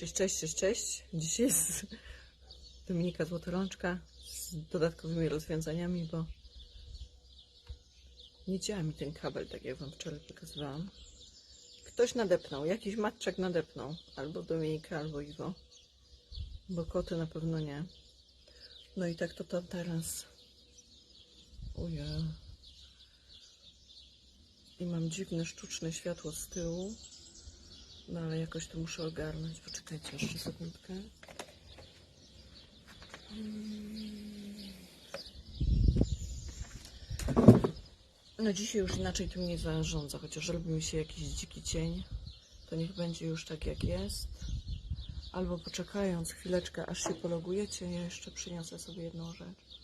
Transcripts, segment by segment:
Cześć, cześć, cześć, cześć. Dzisiaj jest Dominika Złotorączka z dodatkowymi rozwiązaniami, bo nie działa mi ten kabel, tak jak Wam wczoraj pokazywałam. Ktoś nadepnął, jakiś matczak nadepnął. Albo Dominika, albo Iwo. Bo koty na pewno nie. No i tak to tam teraz. Ujej. I mam dziwne, sztuczne światło z tyłu. No ale jakoś to muszę ogarnąć. Poczekajcie jeszcze sekundkę. No dzisiaj już inaczej tym nie zarządza, chociaż robi mi się jakiś dziki cień, to niech będzie już tak jak jest. Albo poczekając chwileczkę, aż się pologujecie, ja jeszcze przyniosę sobie jedną rzecz.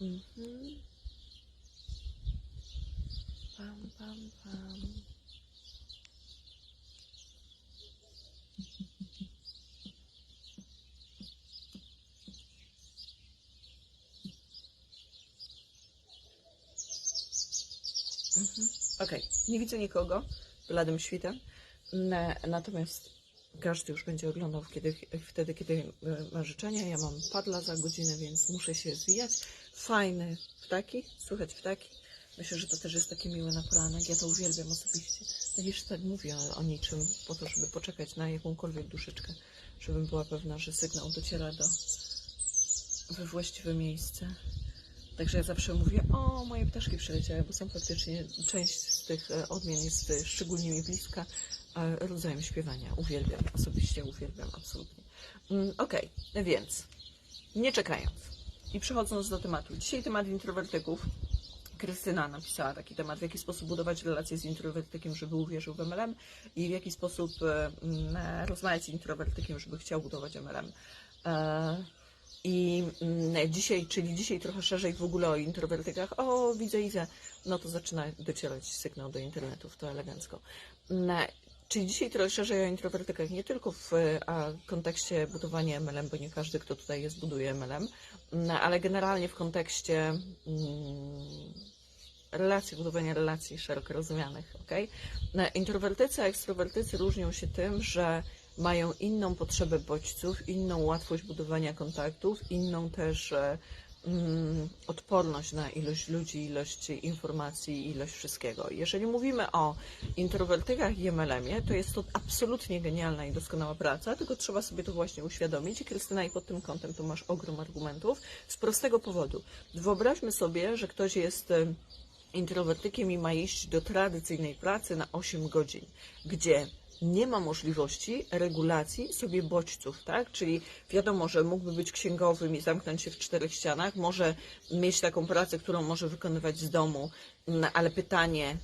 Mhm. Pam, pam, pam. Mhm. Okej, nie widzę nikogo, bladym świtem. Natomiast każdy już będzie oglądał kiedy, wtedy, kiedy e, ma życzenia. Ja mam padla za godzinę, więc muszę się zwijać. Fajne ptaki, słychać ptaki. Myślę, że to też jest takie miłe na poranek. Ja to uwielbiam osobiście. Tak jeszcze tak mówię o, niczym, po to, żeby poczekać na jakąkolwiek duszyczkę, żebym była pewna, że sygnał dociera do we właściwe miejsce. Także ja zawsze mówię, o, moje ptaszki przyleciały, bo są faktycznie, część z tych e, odmian jest e, szczególnie mi bliska rodzajem śpiewania. Uwielbiam, osobiście uwielbiam, absolutnie. Mm, Okej, więc nie czekając i przechodząc do tematu. Dzisiaj temat introwertyków. Krystyna napisała taki temat, w jaki sposób budować relacje z introwertykiem, żeby uwierzył w MLM i w jaki sposób e, mm, rozmawiać z introwertykiem, żeby chciał budować MLM. E, I mm, dzisiaj, czyli dzisiaj trochę szerzej w ogóle o introwertykach. O, widzę Izę. No to zaczyna docierać sygnał do internetów, to elegancko. Czyli dzisiaj trochę szerzej o introwertykach, nie tylko w e, a, kontekście budowania MLM, bo nie każdy, kto tutaj jest, buduje MLM, mm, ale generalnie w kontekście mm, relacji, budowania relacji szeroko rozumianych. Okay? Introwertycy a ekstrawertycy różnią się tym, że mają inną potrzebę bodźców, inną łatwość budowania kontaktów, inną też e, odporność na ilość ludzi, ilość informacji, ilość wszystkiego. Jeżeli mówimy o introwertykach i MLM-ie, to jest to absolutnie genialna i doskonała praca, tylko trzeba sobie to właśnie uświadomić. I Krystyna, i pod tym kątem tu masz ogrom argumentów z prostego powodu. Wyobraźmy sobie, że ktoś jest em, introwertykiem i ma iść do tradycyjnej pracy na 8 godzin, gdzie nie ma możliwości regulacji sobie bodźców, tak? Czyli wiadomo, że mógłby być księgowym i zamknąć się w czterech ścianach, może mieć taką pracę, którą może wykonywać z domu, mm, ale pytanie,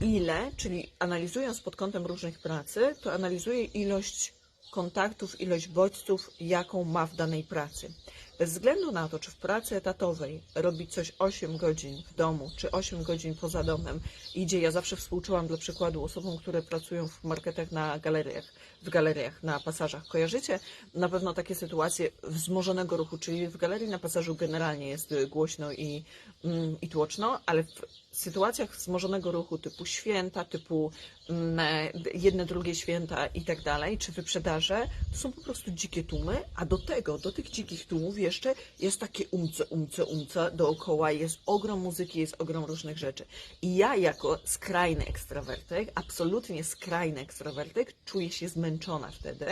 ile, czyli analizując pod kątem różnych pracy, to analizuje ilość kontaktów, ilość bodźców, jaką ma w danej pracy. Bez względu na to, czy w pracy etatowej robi coś 8 godzin w domu, czy 8 godzin poza domem, idzie, ja zawsze współczułam dla przykładu osobom, które pracują w marketach na galeriach, w galeriach, na pasażach. Kojarzycie na pewno takie sytuacje wzmożonego ruchu, czyli w galerii na pasażu generalnie jest głośno i, mm, i tłoczno, ale w sytuacjach wzmożonego ruchu typu święta, typu mm, e, jedne, drugie święta i tak dalej, czy wyprzedaże, to są po prostu dzikie tłumy, a do tego, do tych dzikich tłumów jeszcze jest takie umce, umce, umce dookoła, jest ogrom muzyki, jest ogrom różnych rzeczy. I ja jako skrajny ekstrawertyk, absolutnie skrajny ekstrawertyk, czuję się zmęczona wtedy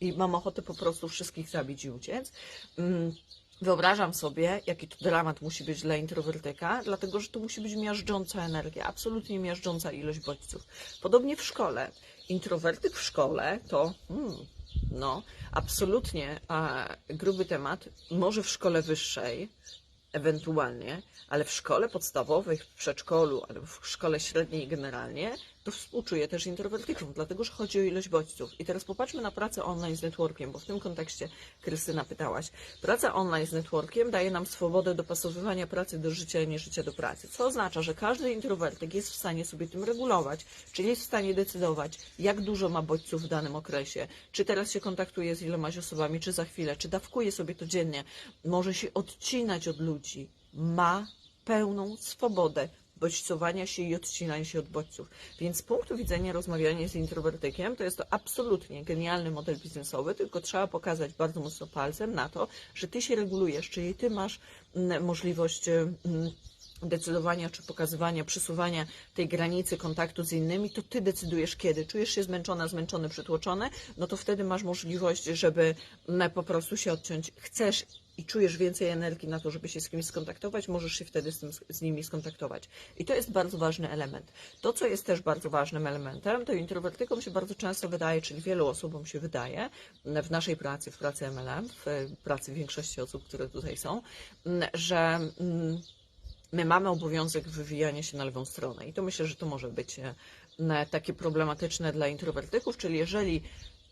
i mam ochotę po prostu wszystkich zabić i uciec. Mm, Wyobrażam sobie, jaki to dramat musi być dla introwertyka, dlatego że to musi być miażdżąca energia, absolutnie miażdżąca ilość bodźców. Podobnie w szkole. Introwertyk w szkole to, hmm, no, absolutnie a, gruby temat, może w szkole wyższej, ewentualnie, ale w szkole podstawowej, w przedszkolu, albo w szkole średniej generalnie, to współczuję też introwertykom, dlatego że chodzi o ilość bodźców. I teraz popatrzmy na pracę online z networkiem, bo w tym kontekście Krystyna pytałaś. Praca online z networkiem daje nam swobodę dopasowywania pracy do życia, a nie życia do pracy. Co oznacza, że każdy introwertyk jest w stanie sobie tym regulować, czyli jest w stanie decydować, jak dużo ma bodźców w danym okresie, czy teraz się kontaktuje z ilomaś osobami, czy za chwilę, czy dawkuje sobie to dziennie, może się odcinać od ludzi, ma pełną swobodę bodźcowania się i odcinania się od bodźców. Więc z punktu widzenia rozmawiania z introwertykiem, to jest to absolutnie genialny model biznesowy, tylko trzeba pokazać bardzo mocno palcem na to, że ty się regulujesz, czyli ty masz mm, możliwość decydowania czy pokazywania, przesuwania tej granicy kontaktu z innymi, to ty decydujesz kiedy. Czujesz się zmęczona, zmęczony, przytłoczony, no to wtedy masz możliwość, żeby mm, po prostu się odciąć. Chcesz i czujesz więcej energii na to, żeby się z kimś skontaktować, możesz się wtedy z, tym, z nimi skontaktować. I to jest bardzo ważny element. To, co jest też bardzo ważnym elementem, to introwertykom się bardzo często wydaje, czyli wielu osobom się wydaje, w naszej pracy, w pracy MLM, w pracy większości osób, które tutaj są, mm, że mm, my mamy obowiązek wywijania się na lewą stronę. I to myślę, że to może być m, takie problematyczne dla introwertyków, czyli jeżeli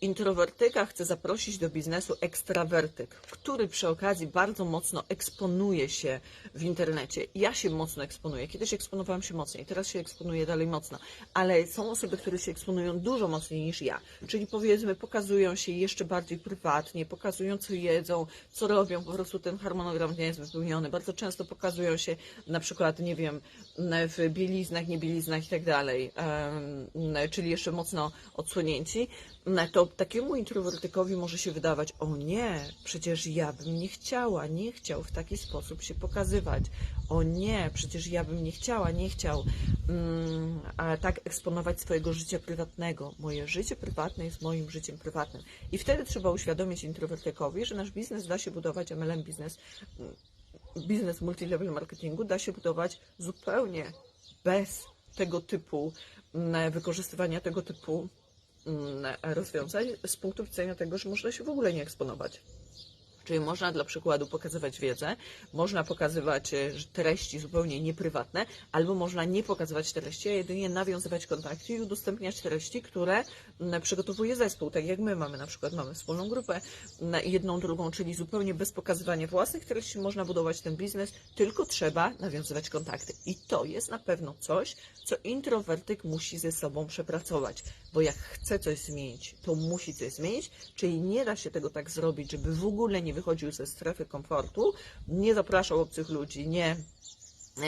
introwertyka chce zaprosić do biznesu ekstrawertyk, który przy okazji bardzo mocno eksponuje się w internecie. Ja się mocno eksponuję. Kiedyś eksponowałam się mocniej, teraz się eksponuję dalej mocno, ale są osoby, które się eksponują dużo mocniej niż ja. Czyli powiedzmy, pokazują się jeszcze bardziej prywatnie, pokazują co jedzą, co robią, po prostu ten harmonogram nie jest wypełniony. Bardzo często pokazują się na przykład, nie wiem, w bieliznach, niebieliznach i tak dalej, czyli jeszcze mocno odsłonięci. To takiemu introwertykowi może się wydawać, o nie, przecież ja bym nie chciała, nie chciał w taki sposób się pokazywać. O nie, przecież ja bym nie chciała, nie chciał mm, tak eksponować swojego życia prywatnego. Moje życie prywatne jest moim życiem prywatnym. I wtedy trzeba uświadomić introwertykowi, że nasz biznes da się budować, MLM biznes, mm, biznes multilevel marketingu da się budować zupełnie bez tego typu mm, wykorzystywania tego typu mm, rozwiązań z punktu widzenia tego, że można się w ogóle nie eksponować. Czyli można dla przykładu pokazywać wiedzę, można pokazywać e, treści zupełnie nieprywatne, albo można nie pokazywać treści, a jedynie nawiązywać kontakty i udostępniać treści, które mm, przygotowuje zespół. Tak jak my mamy, na przykład mamy wspólną grupę, mm, jedną, drugą, czyli zupełnie bez pokazywania własnych treści można budować ten biznes, tylko trzeba nawiązywać kontakty. I to jest na pewno coś, co introwertyk musi ze sobą przepracować, bo jak chce coś zmienić, to musi coś zmienić, czyli nie da się tego tak zrobić, żeby w ogóle nie wychodził ze strefy komfortu, nie zapraszał obcych ludzi, nie,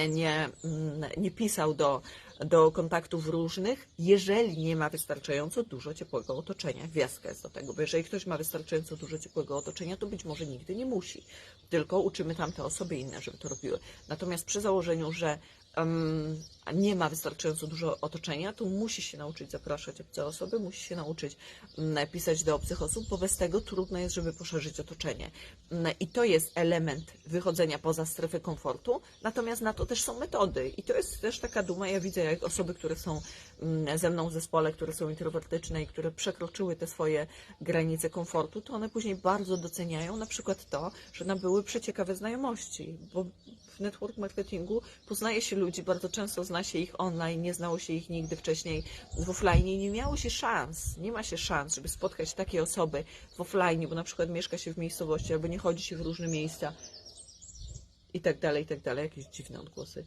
nie, mm, nie pisał do, do kontaktów różnych, jeżeli nie ma wystarczająco dużo ciepłego otoczenia. Gwiazdka jest do tego, bo jeżeli ktoś ma wystarczająco dużo ciepłego otoczenia, to być może nigdy nie musi. Tylko uczymy tamte osoby inne, żeby to robiły. Natomiast przy założeniu, że nie ma wystarczająco dużo otoczenia, to musi się nauczyć zapraszać obce osoby, musi się nauczyć mm, pisać do obcych osób, bo bez tego trudno jest, żeby poszerzyć otoczenie. Mm, I to jest element wychodzenia poza strefę komfortu, natomiast na to też są metody. I to jest też taka duma, ja widzę jak osoby, które są mm, ze mną w zespole, które są introwertyczne i które przekroczyły te swoje granice komfortu, to one później bardzo doceniają na przykład to, że nabyły przeciekawe znajomości, bo w network marketingu poznaje się ludzi, bardzo często zna się ich online, nie znało się ich nigdy wcześniej w offline nie miało się szans, nie ma się szans, żeby spotkać takie osoby w offline, bo na przykład mieszka się w miejscowości albo nie chodzi się w różne miejsca i tak dalej, i tak dalej, jakieś dziwne odgłosy.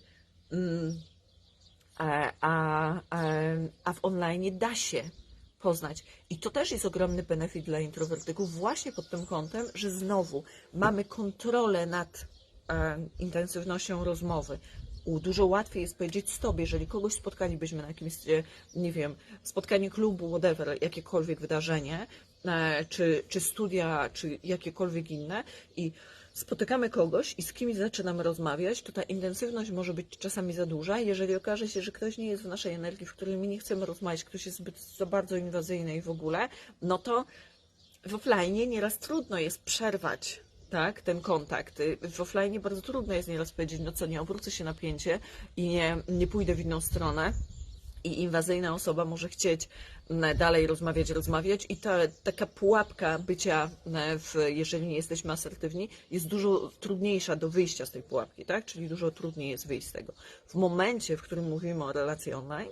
Mm. A, a, a, a w online da się poznać. I to też jest ogromny benefit dla introwertyków, właśnie pod tym kątem, że znowu mamy kontrolę nad e, intensywnością rozmowy. Dużo łatwiej jest powiedzieć stop, jeżeli kogoś spotkalibyśmy na jakimś, e, nie wiem, spotkanie klubu, whatever, jakiekolwiek wydarzenie, e, czy, czy studia, czy jakiekolwiek inne i spotykamy kogoś i z kimś zaczynamy rozmawiać, to ta intensywność może być czasami za duża. Jeżeli okaże się, że ktoś nie jest w naszej energii, w której my nie chcemy rozmawiać, ktoś jest zbyt za bardzo inwazyjny i w ogóle, no to w offline nieraz trudno jest przerwać tak, ten kontakt. Y, W offline bardzo trudno jest nieraz powiedzieć, no co, nie obrócę się napięcie i nie, nie pójdę w inną stronę. I inwazyjna osoba może chcieć dalej rozmawiać, rozmawiać, i ta taka pułapka bycia, w, jeżeli nie jesteśmy asertywni, jest dużo trudniejsza do wyjścia z tej pułapki, tak? Czyli dużo trudniej jest wyjść z tego. W momencie, w którym mówimy o relacji online,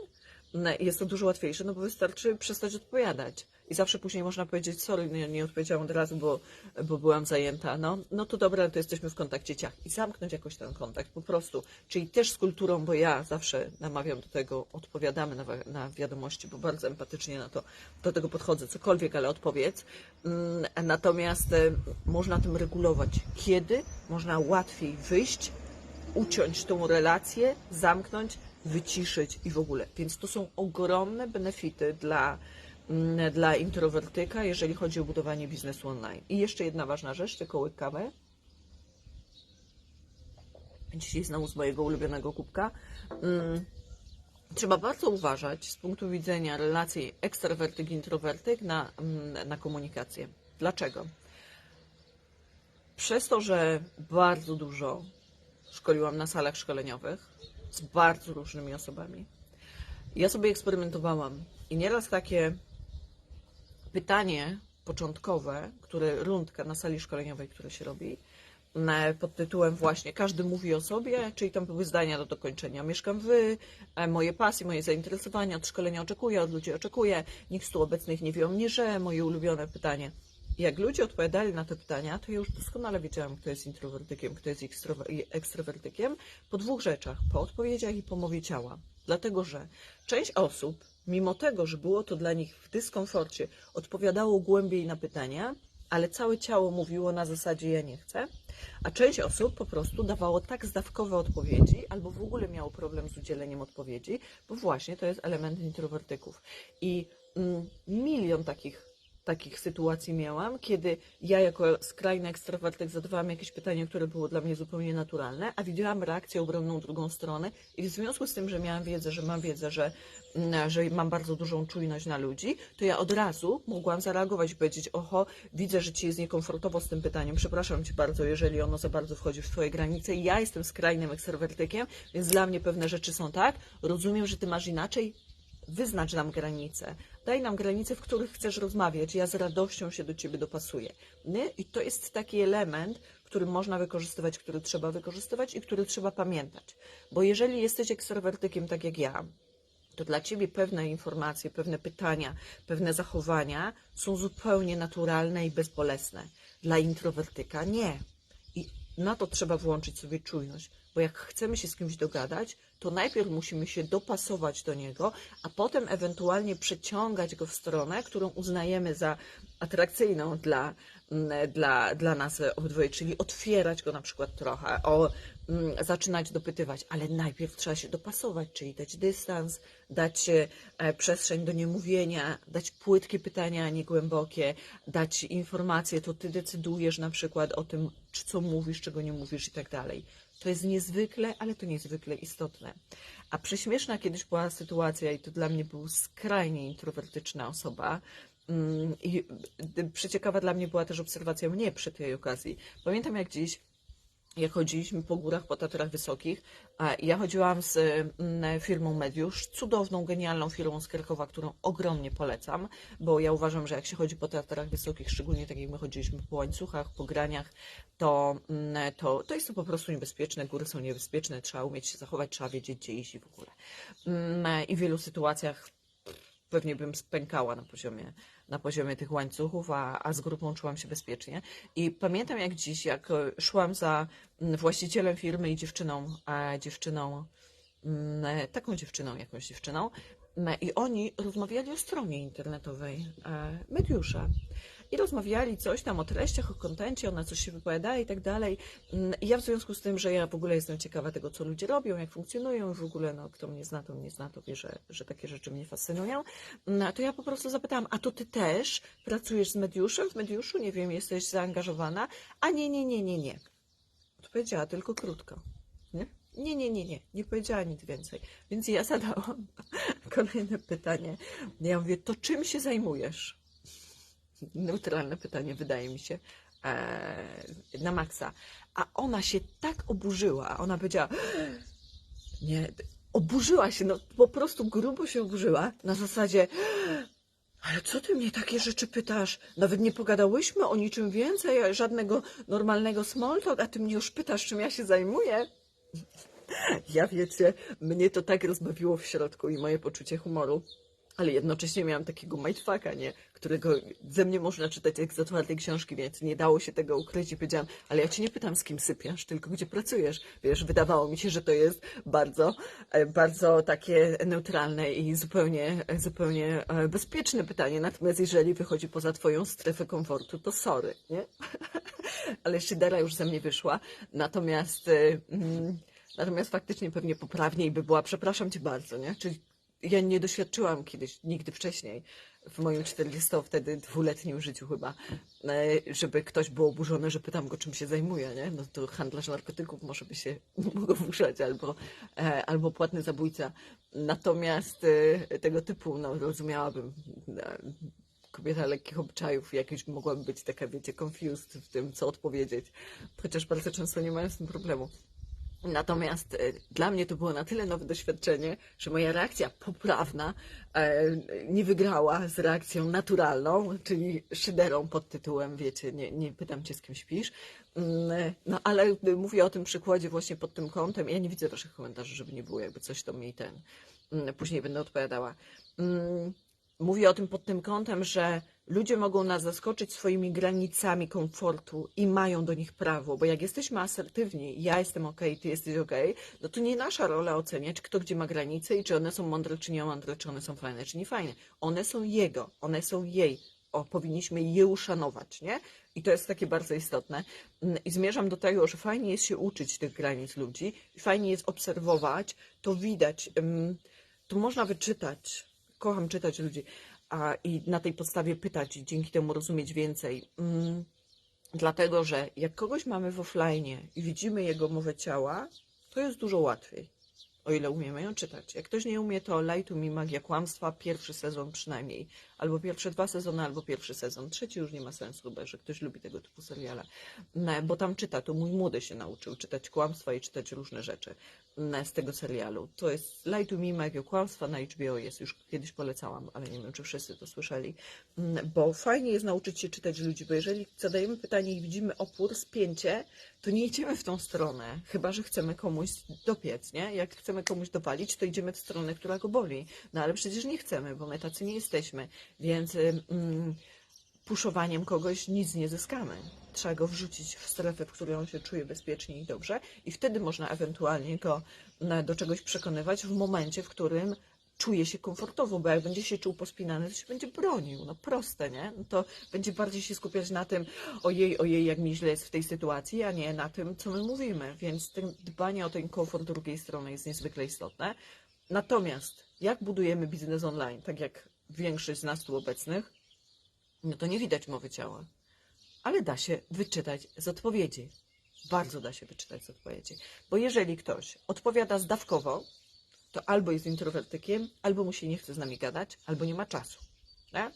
jest to dużo łatwiejsze, no bo wystarczy przestać odpowiadać. I zawsze później można powiedzieć, sorry, nie, nie odpowiedziałam od razu, bo, bo byłam zajęta. No, no to dobra, to jesteśmy w kontakcie ciach. I zamknąć jakoś ten kontakt, po prostu. Czyli też z kulturą, bo ja zawsze namawiam do tego, odpowiadamy na, na wiadomości, bo bardzo empatycznie na to, do tego podchodzę, cokolwiek, ale odpowiedz. Mm, Natomiast można tym regulować. Kiedy można łatwiej wyjść, uciąć tą relację, zamknąć wyciszyć i w ogóle. Więc to są ogromne benefity dla, dla introwertyka, jeżeli chodzi o budowanie biznesu online. I jeszcze jedna ważna rzecz, tylko łyk kawy. Dzisiaj znowu z mojego ulubionego kubka. Mm, Trzeba bardzo uważać z punktu widzenia relacji ekstrawertyk-introwertyk na, mm, na komunikację. Dlaczego? Przez to, że bardzo dużo szkoliłam na salach szkoleniowych z bardzo różnymi osobami, ja sobie eksperymentowałam i nieraz takie pytanie początkowe, które rundka na sali szkoleniowej, które się robi, e, pod tytułem właśnie każdy mówi o sobie, czyli tam były zdania do dokończenia. Mieszkam wy, e, moje pasje, moje zainteresowania, od szkolenia oczekuję, od ludzi oczekuję, nikt z tu obecnych nie wie o mnie, że moje ulubione pytanie. Jak ludzie odpowiadali na te pytania, to ja już doskonale wiedziałam, kto jest introwertykiem, kto jest ekstrawertykiem, po dwóch rzeczach, po odpowiedziach i po mowie ciała. Dlatego, że część osób, mimo tego, że było to dla nich w dyskomforcie, odpowiadało głębiej na pytania, ale całe ciało mówiło na zasadzie ja nie chcę, a część osób po prostu dawało tak zdawkowe odpowiedzi, albo w ogóle miało problem z udzieleniem odpowiedzi, bo właśnie to jest element introwertyków. I mm, milion takich takich sytuacji miałam, kiedy ja jako skrajny ekstrawertyk zadawałam jakieś pytanie, które było dla mnie zupełnie naturalne, a widziałam reakcję obronną drugą stronę i w związku z tym, że miałam wiedzę, że mam wiedzę, że, mm, że mam bardzo dużą czujność na ludzi, to ja od razu mogłam zareagować i powiedzieć, oho, widzę, że Ci jest niekomfortowo z tym pytaniem, przepraszam Cię bardzo, jeżeli ono za bardzo wchodzi w Twoje granice. Ja jestem skrajnym ekstrawertykiem, więc dla mnie pewne rzeczy są tak, rozumiem, że Ty masz inaczej, wyznacz nam granice. Daj nam granice, w których chcesz rozmawiać. Ja z radością się do ciebie dopasuję. Nie? I to jest taki element, który można wykorzystywać, który trzeba wykorzystywać i który trzeba pamiętać. Bo jeżeli jesteś ekstrawertykiem, tak jak ja, to dla ciebie pewne informacje, pewne pytania, pewne zachowania są zupełnie naturalne i bezbolesne. Dla introwertyka nie. Na to trzeba włączyć sobie czujność, bo jak chcemy się z kimś dogadać, to najpierw musimy się dopasować do niego, a potem ewentualnie przeciągać go w stronę, którą uznajemy za atrakcyjną dla, mm, dla, dla nas obydwoje, czyli otwierać go na przykład trochę, o, zaczynać dopytywać, ale najpierw trzeba się dopasować, czyli dać dystans, dać e, przestrzeń do niemówienia, dać płytkie pytania, a nie głębokie, dać informacje, to ty decydujesz na przykład o tym, co mówisz, czego nie mówisz i tak dalej. To jest niezwykle, ale to niezwykle istotne. A prześmieszna kiedyś była sytuacja, i to dla mnie był skrajnie introwertyczna osoba. Mm, I y, przeciekawa dla mnie była też obserwacja mnie przy tej okazji. Pamiętam jak dziś, jak chodziliśmy po górach, po Tatrach Wysokich, ja chodziłam z mm, firmą Mediusz, cudowną, genialną firmą z Krakowa, którą ogromnie polecam, bo ja uważam, że jak się chodzi po Tatrach Wysokich, szczególnie tak jak my chodziliśmy po łańcuchach, po graniach, to, mm, to, to jest to po prostu niebezpieczne, góry są niebezpieczne, trzeba umieć się zachować, trzeba wiedzieć, gdzie iść i w ogóle. Mm, I w wielu sytuacjach pewnie bym spękała na poziomie, na poziomie tych łańcuchów, a, a z grupą czułam się bezpiecznie. I pamiętam jak dziś, jak e, szłam za właścicielem firmy i dziewczyną, a dziewczyną, e, taką dziewczyną, jakąś dziewczyną, i oni rozmawiali o stronie internetowej e, Mediusza. I rozmawiali coś tam o treściach, o kontencie, ona coś się wypowiadała i tak dalej. Mm, ja w związku z tym, że ja w ogóle jestem ciekawa tego, co ludzie robią, jak funkcjonują, w ogóle, no, kto mnie zna, to mnie zna, to wie, że, że takie rzeczy mnie fascynują. No, to ja po prostu zapytałam, a to ty też pracujesz z Mediuszem? W Mediuszu, nie wiem, jesteś zaangażowana? A nie, nie, nie, nie, nie. Odpowiedziała tylko krótko. Nie? Nie, nie, nie, nie, nie powiedziała nic więcej. Więc ja zadałam kolejne pytanie. Ja mówię, to czym się zajmujesz? Neutralne pytanie, wydaje mi się, e, na maksa. A ona się tak oburzyła, ona powiedziała, nie, oburzyła się, no po prostu grubo się oburzyła, na zasadzie, ale co ty mnie takie rzeczy pytasz? Nawet nie pogadałyśmy o niczym więcej, żadnego normalnego small talk, a ty mnie już pytasz, czym ja się zajmuję? Ja wiecie, mnie to tak rozbawiło w środku i moje poczucie humoru. Ale jednocześnie miałam takiego mindfucka, nie? Którego ze mnie można czytać jak z otwartej książki, więc nie dało się tego ukryć i powiedziałam, ale ja cię nie pytam, z kim sypiasz, tylko gdzie pracujesz. Wiesz, wydawało mi się, że to jest bardzo, e, bardzo takie neutralne i zupełnie, e, zupełnie e, bezpieczne pytanie. Natomiast jeżeli wychodzi poza twoją strefę komfortu, to sorry, nie? ale szydera już ze mnie wyszła. Natomiast... mm, Natomiast faktycznie pewnie poprawniej by była, przepraszam cię bardzo, nie? Czyli ja nie doświadczyłam kiedyś, nigdy wcześniej, w moim 40 wtedy dwuletnim życiu chyba, e, żeby ktoś był oburzony, że pytam go, czym się zajmuje, nie? No to handlarz narkotyków może by się mógł oburzać, albo, e, albo płatny zabójca. Natomiast e, tego typu, no rozumiałabym, kobieta lekkich obyczajów, jakieś mogłaby być taka, wiecie, confused w tym, co odpowiedzieć, chociaż bardzo często nie mają z tym problemu. Natomiast e, dla mnie to było na tyle nowe doświadczenie, że moja reakcja poprawna e, nie wygrała z reakcją naturalną, czyli szyderą pod tytułem, wiecie, nie, nie pytam cię z kim śpisz. Mm, No ale mówię o tym przykładzie właśnie pod tym kątem. Ja nie widzę waszych komentarzy, żeby nie było jakby coś to mi ten. mm, Później będę odpowiadała. Mm, Mówię o tym pod tym kątem, że ludzie mogą nas zaskoczyć swoimi granicami komfortu i mają do nich prawo, bo jak jesteśmy asertywni, ja jestem okej, ty jesteś okej, no to nie nasza rola oceniać, kto gdzie ma granice i czy one są mądre, czy nie mądre, czy one są fajne, czy nie fajne. One są jego, one są jej. O, powinniśmy je uszanować, nie? I to jest takie bardzo istotne. Mm, I zmierzam do tego, że fajnie jest się uczyć tych granic ludzi, fajnie jest obserwować, to widać, ym, to można wyczytać. Kocham czytać ludzi a, i na tej podstawie pytać dzięki temu rozumieć więcej. Mm, dlatego, że jak kogoś mamy w offline i widzimy jego mowę ciała, to jest dużo łatwiej, o ile umiemy ją czytać. Jak ktoś nie umie, to Lie to Me, Magia Kłamstwa, pierwszy sezon przynajmniej, albo pierwsze dwa sezony, albo pierwszy sezon. Trzeci już nie ma sensu chyba, że ktoś lubi tego typu seriale, bo tam czyta, to mój młody się nauczył czytać kłamstwa i czytać różne rzeczy z tego serialu. To jest Lie to Me, Magia Kłamstwa na HBO jest, już kiedyś polecałam, ale nie wiem, czy wszyscy to słyszeli, Mm, bo fajnie jest nauczyć się czytać ludzi, bo jeżeli zadajemy pytanie i widzimy opór, spięcie, to nie idziemy w tą stronę, chyba, że chcemy komuś dopiec, nie? Jak chcemy komuś dopalić, to idziemy w stronę, która go boli. No ale przecież nie chcemy, bo my tacy nie jesteśmy, więc mm, puszowaniem kogoś nic nie zyskamy. Trzeba go wrzucić w strefę, w której on się czuje bezpiecznie i dobrze i wtedy można ewentualnie go do czegoś przekonywać w momencie, w którym czuje się komfortowo, bo jak będzie się czuł pospinany, to się będzie bronił. No proste, nie? No to będzie bardziej się skupiać na tym, ojej, ojej, jak mi źle jest w tej sytuacji, a nie na tym, co my mówimy. Więc dbanie o ten komfort drugiej strony jest niezwykle istotne. Natomiast jak budujemy biznes online, tak jak większość z nas tu obecnych, no to nie widać mowy ciała, ale da się wyczytać z odpowiedzi. Bardzo da się wyczytać z odpowiedzi. Bo jeżeli ktoś odpowiada zdawkowo, to albo jest introwertykiem, albo mu się nie chce z nami gadać, albo nie ma czasu. Nie?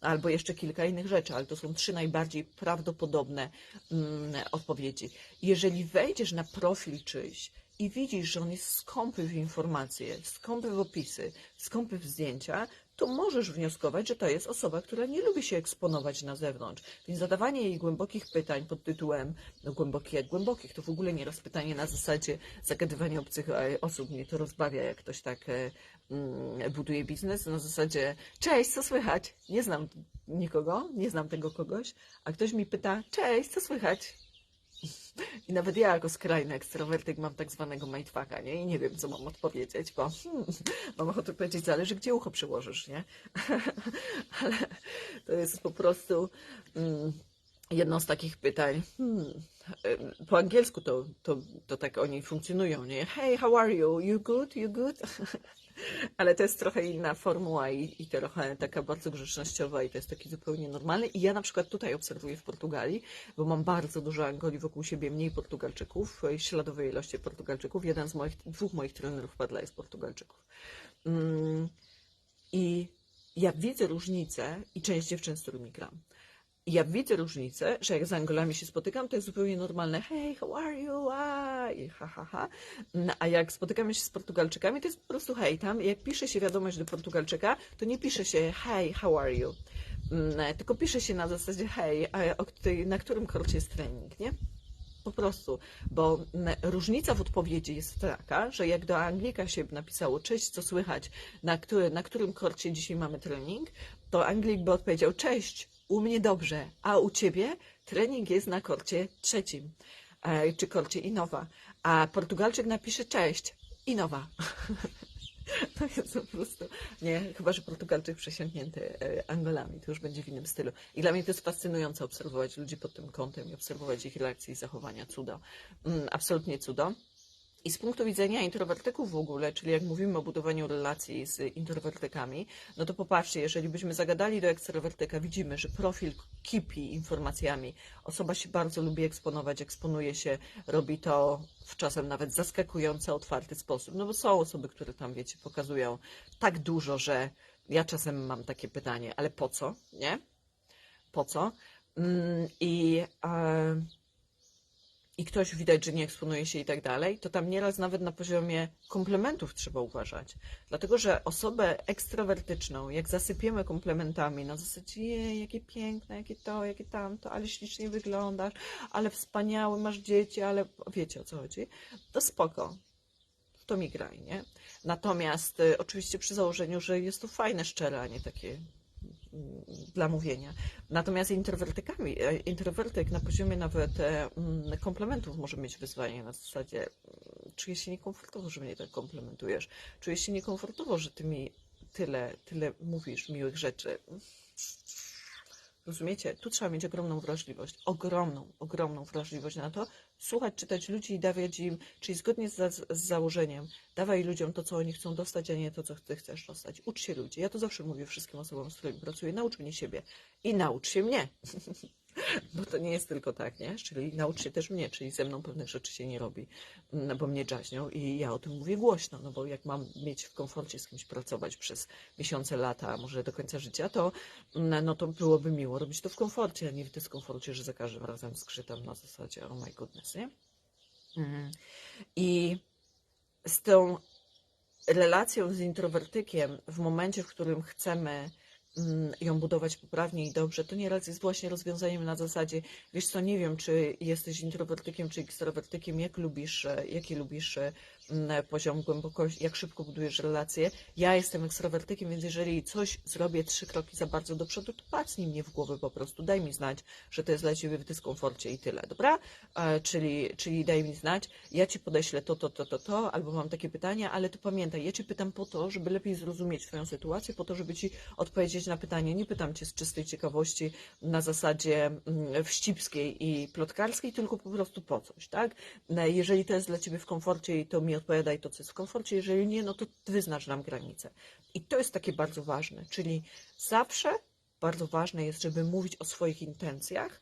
Albo jeszcze kilka innych rzeczy, ale to są trzy najbardziej prawdopodobne mm, odpowiedzi. Jeżeli wejdziesz na profil czyjś i widzisz, że on jest skąpy w informacje, skąpy w opisy, skąpy w zdjęcia, to możesz wnioskować, że to jest osoba, która nie lubi się eksponować na zewnątrz. Więc zadawanie jej głębokich pytań pod tytułem, no głębokich jak głębokich, to w ogóle nie rozpytanie na zasadzie zagadywania obcych e, osób. Mnie to rozbawia, jak ktoś tak e, mm, buduje biznes na zasadzie cześć, co słychać? Nie znam nikogo, nie znam tego kogoś, a ktoś mi pyta cześć, co słychać? I nawet ja jako skrajny ekstrawertyk mam tak zwanego mindfucka, nie? I nie wiem, co mam odpowiedzieć, bo hmm, mam ochotę powiedzieć, zależy, gdzie ucho przyłożysz, nie? Ale to jest po prostu mm, jedno z takich pytań. Hmm, po angielsku to, to, to tak oni funkcjonują, nie? Hey, how are you? You good? You good? Ale to jest trochę inna formuła i, i trochę taka bardzo grzecznościowa i to jest taki zupełnie normalny. I ja na przykład tutaj obserwuję w Portugalii, bo mam bardzo dużo Angoli wokół siebie, mniej Portugalczyków, e, śladowej ilości Portugalczyków. Jeden z moich, dwóch moich trenerów padla jest Portugalczyków. Mm, I ja widzę różnicę i część dziewczyn, z którymi gram. I ja widzę różnicę, że jak z Angolami się spotykam, to jest zupełnie normalne. Hey, how are you? A, i ha, ha, ha. No, A jak spotykamy się z Portugalczykami, to jest po prostu hej tam. Jak pisze się wiadomość do Portugalczyka, to nie pisze się hey, how are you? Mm, Tylko pisze się na zasadzie hej, na którym korcie jest trening, nie? Po prostu, bo mm, różnica w odpowiedzi jest taka, że jak do Anglika się napisało cześć, co słychać, na, który, na którym korcie dzisiaj mamy trening, to Anglik by odpowiedział cześć, u mnie dobrze, a u ciebie trening jest na korcie trzecim, e, czy korcie Inowa, a Portugalczyk napisze cześć, Inowa. To jest po prostu, nie, chyba, że Portugalczyk przesiąknięty e, Angolami, to już będzie w innym stylu. I dla mnie to jest fascynujące obserwować ludzi pod tym kątem i obserwować ich reakcje i zachowania. Cudo. Mm, absolutnie cudo. I z punktu widzenia introwertyków w ogóle, czyli jak mówimy o budowaniu relacji z introwertykami, no to popatrzcie, jeżeli byśmy zagadali do ekstrawertyka, widzimy, że profil kipi informacjami. Osoba się bardzo lubi eksponować, eksponuje się, robi to w czasem nawet zaskakująco otwarty sposób. No bo są osoby, które tam, wiecie, pokazują tak dużo, że ja czasem mam takie pytanie, ale po co, nie? Po co? Mm, I... E, i ktoś widać, że nie eksponuje się i tak dalej, to tam nieraz nawet na poziomie komplementów trzeba uważać. Dlatego, że osobę ekstrawertyczną, jak zasypiemy komplementami na zasadzie, jej, jakie piękne, jakie to, jakie tamto, ale ślicznie wyglądasz, ale wspaniały, masz dzieci, ale wiecie o co chodzi, to spoko. To mi graj, nie? Natomiast y, oczywiście przy założeniu, że jest to fajne, szczere, a nie takie dla mówienia. Natomiast introwertykami, e, introwertyk na poziomie nawet e, mm, komplementów może mieć wyzwanie na zasadzie mm, czuję się niekomfortowo, że mnie tak komplementujesz. Czuję się niekomfortowo, że ty mi tyle, tyle mówisz miłych rzeczy. Rozumiecie? Tu trzeba mieć ogromną wrażliwość, ogromną, ogromną wrażliwość na to, słuchać, czytać ludzi i dawać im, czyli zgodnie z, z założeniem, dawaj ludziom to, co oni chcą dostać, a nie to, co ty chcesz dostać. Ucz się ludzi. Ja to zawsze mówię wszystkim osobom, z którymi pracuję, naucz mnie siebie i naucz się mnie. Bo to nie jest tylko tak, nie? Czyli naucz się też mnie, czyli ze mną pewnych rzeczy się nie robi, mm, bo mnie dżaźnią i ja o tym mówię głośno, no bo jak mam mieć w komforcie z kimś pracować przez miesiące, lata, może do końca życia, to mm, no to byłoby miło robić to w komforcie, a nie w dyskomforcie, że za każdym razem skrzytam na zasadzie oh my goodness, nie? Mm. I z tą relacją z introwertykiem w momencie, w którym chcemy ją budować poprawnie i dobrze, to nieraz jest właśnie rozwiązaniem na zasadzie, wiesz co, nie wiem, czy jesteś introwertykiem, czy ekstrawertykiem, jak lubisz, e, jaki lubisz e, mm, poziom głębokości, jak szybko budujesz relacje. Ja jestem ekstrawertykiem, więc jeżeli coś zrobię trzy kroki za bardzo do przodu, to pacnij mnie w głowę po prostu, daj mi znać, że to jest dla Ciebie w dyskomforcie i tyle, dobra? E, czyli, czyli daj mi znać, ja Ci podeślę to, to, to, to, to, albo mam takie pytania, ale to pamiętaj, ja Cię pytam po to, żeby lepiej zrozumieć Twoją sytuację, po to, żeby Ci odpowiedzieć na pytanie. Nie pytam Cię z czystej ciekawości na zasadzie mm, wścibskiej i plotkarskiej, tylko po prostu po coś, tak? No, Jeżeli to jest dla Ciebie w komforcie i to mi odpowiadaj to, co jest w komforcie, jeżeli nie, no to wyznacz nam granicę. I to jest takie bardzo ważne, czyli zawsze bardzo ważne jest, żeby mówić o swoich intencjach,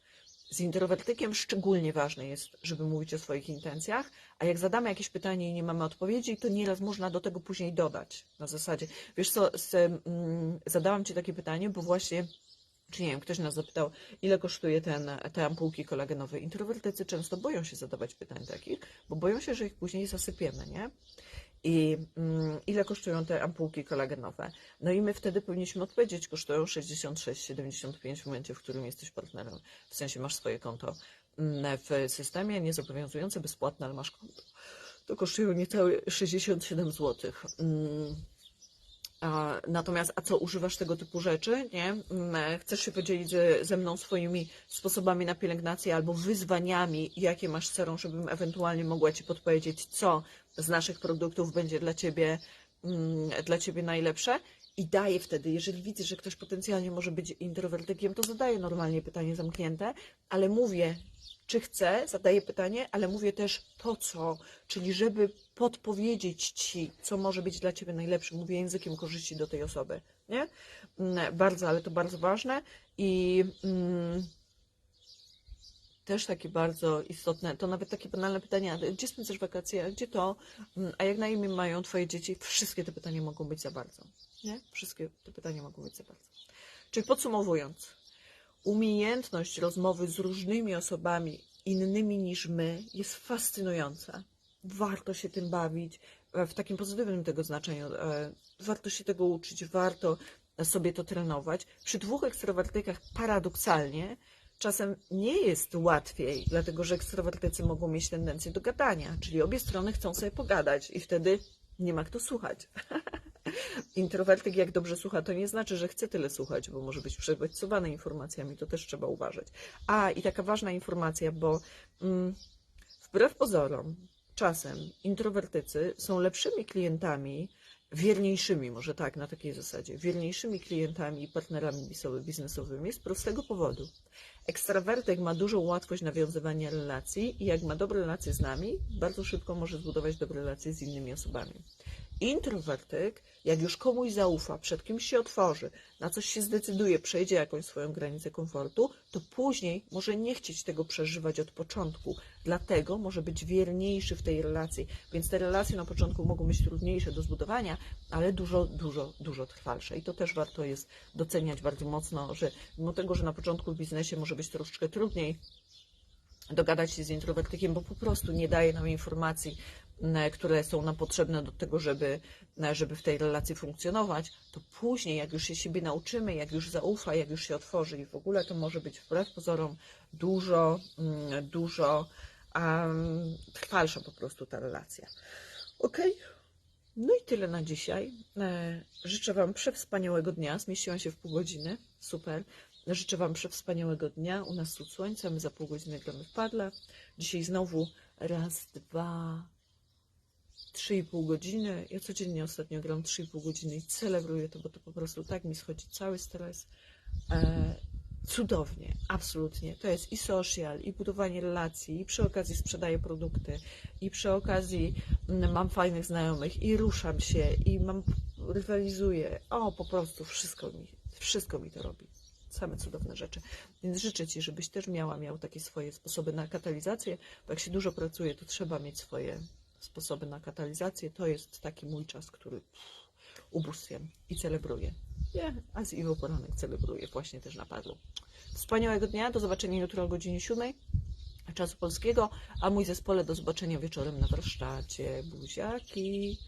z introwertykiem szczególnie ważne jest, żeby mówić o swoich intencjach, a jak zadamy jakieś pytanie i nie mamy odpowiedzi, to nieraz można do tego później dodać. Na zasadzie, wiesz co, z, mm, zadałam Ci takie pytanie, bo właśnie, czy nie wiem, ktoś nas zapytał, ile kosztuje ten, te ampułki kolagenowe. Introwertycy często boją się zadawać pytań takich, bo boją się, że ich później zasypiemy, nie? I mm, ile kosztują te ampułki kolagenowe? No i my wtedy powinniśmy odpowiedzieć, kosztują 66,75 w momencie, w którym jesteś partnerem. W sensie masz swoje konto mm, w systemie, niezobowiązujące, bezpłatne, ale masz konto. To kosztują niecałe 67 zł. A, natomiast, a co, używasz tego typu rzeczy, nie? Mm, Chcesz się podzielić ze, ze mną swoimi sposobami na pielęgnację albo wyzwaniami, jakie masz serą, żebym ewentualnie mogła Ci podpowiedzieć, co z naszych produktów będzie dla Ciebie, mm, dla ciebie najlepsze? I daję wtedy, jeżeli widzę, że ktoś potencjalnie może być introwertykiem, to zadaję normalnie pytanie zamknięte, ale mówię, czy chcę, zadaję pytanie, ale mówię też po co, czyli żeby podpowiedzieć ci, co może być dla ciebie najlepsze. Mówię językiem korzyści do tej osoby, nie? Mm, Bardzo, ale to bardzo ważne i mm, też takie bardzo istotne, to nawet takie banalne pytania, gdzie spędzasz wakacje, a gdzie to, Mm, a jak na imię mają twoje dzieci, wszystkie te pytania mogą być za bardzo, nie? Wszystkie te pytania mogą być za bardzo. Czyli podsumowując, umiejętność rozmowy z różnymi osobami innymi niż my jest fascynująca. Warto się tym bawić e, w takim pozytywnym tego znaczeniu. e, Warto się tego uczyć, warto sobie to trenować. Przy dwóch ekstrawertykach paradoksalnie czasem nie jest łatwiej, dlatego że ekstrawertycy mogą mieć tendencję do gadania, czyli obie strony chcą sobie pogadać i wtedy nie ma kto słuchać. Introwertyk, jak dobrze słucha, to nie znaczy, że chce tyle słuchać, bo może być przebodźcowany informacjami, to też trzeba uważać. A i taka ważna informacja, bo mm, wbrew pozorom, czasem introwertycy są lepszymi klientami wierniejszymi, może tak, na takiej zasadzie, wierniejszymi klientami i partnerami biznesowymi z prostego powodu. Ekstrawertyk ma dużą łatwość nawiązywania relacji i jak ma dobre relacje z nami, bardzo szybko może zbudować dobre relacje z innymi osobami. Introwertyk, jak już komuś zaufa, przed kimś się otworzy, na coś się zdecyduje, przejdzie jakąś swoją granicę komfortu, to później może nie chcieć tego przeżywać od początku. Dlatego może być wierniejszy w tej relacji. Więc te relacje na początku mogą być trudniejsze do zbudowania, ale dużo, dużo, dużo trwalsze. I to też warto jest doceniać bardzo mocno, że mimo tego, że na początku w biznesie może być troszeczkę trudniej, dogadać się z introwertykiem, bo po prostu nie daje nam informacji, które są nam potrzebne do tego, żeby, m, żeby w tej relacji funkcjonować, to później, jak już się siebie nauczymy, jak już zaufa, jak już się otworzy i w ogóle, to może być wbrew pozorom dużo, mm, dużo um, trwalsza po prostu ta relacja. Okej? No i tyle na dzisiaj. E, Życzę Wam przewspaniałego dnia. Zmieściłam się w pół godziny. Super. Życzę Wam przewspaniałego dnia. U nas cud słońca. My za pół godziny gramy w padle. Dzisiaj znowu raz, dwa, trzy i pół godziny. Ja codziennie ostatnio gram trzy i pół godziny i celebruję to, bo to po prostu tak mi schodzi cały stres. E, cudownie, absolutnie. To jest i social, i budowanie relacji, i przy okazji sprzedaję produkty, i przy okazji mm, mam fajnych znajomych, i ruszam się, i mam rywalizuję. O, po prostu wszystko mi, wszystko mi to robi. Same cudowne rzeczy. Więc życzę Ci, żebyś też miała, miał takie swoje sposoby na katalizację, bo jak się dużo pracuje, to trzeba mieć swoje sposoby na katalizację. To jest taki mój czas, który ubóstwiam i celebruję. Ja, a z Iwo Poranek celebruję właśnie też na padlu. Wspaniałego dnia, do zobaczenia jutro o godzinie 7 czasu polskiego, a mój zespole do zobaczenia wieczorem na warsztacie. Buziaki.